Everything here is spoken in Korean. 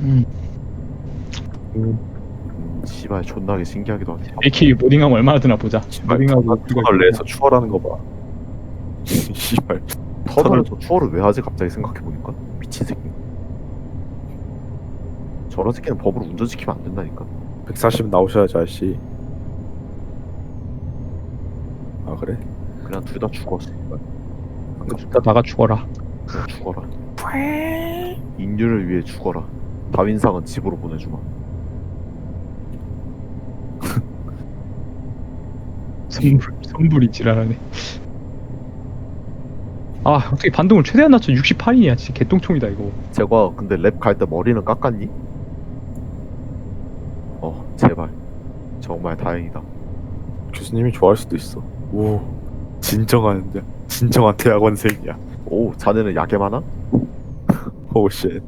음. 음, 씨발 존나게 신기하기도 하네. AK 모딩하면 얼마나 드나 보자. 모딩하고 터널 내에서 추월하는 거 봐. 씨발 터널에서 추월을 왜 하지? 갑자기 생각해 보니까 미친 새끼. 저런 새끼는 법으로 운전 시키면 안 된다니까. 140 나오셔야지 아저씨 아 그래? 그냥 둘 다 죽어. 씨발. 다 나가 죽어라. 그냥 죽어라. 인류를 위해 죽어라. 다윈상은 집으로 보내주마. 선불 선불이 지랄하네. 아 어떻게 반동을 최대한 낮춰 68이냐 진짜 개똥총이다 이거. 제가 근데 랩 갈 때 머리는 깎았니? 어 제발 정말 다행이다. 교수님이 좋아할 수도 있어 오 진정한 진정한 대학원생이야 오 자네는 약에 많아? 오 쉣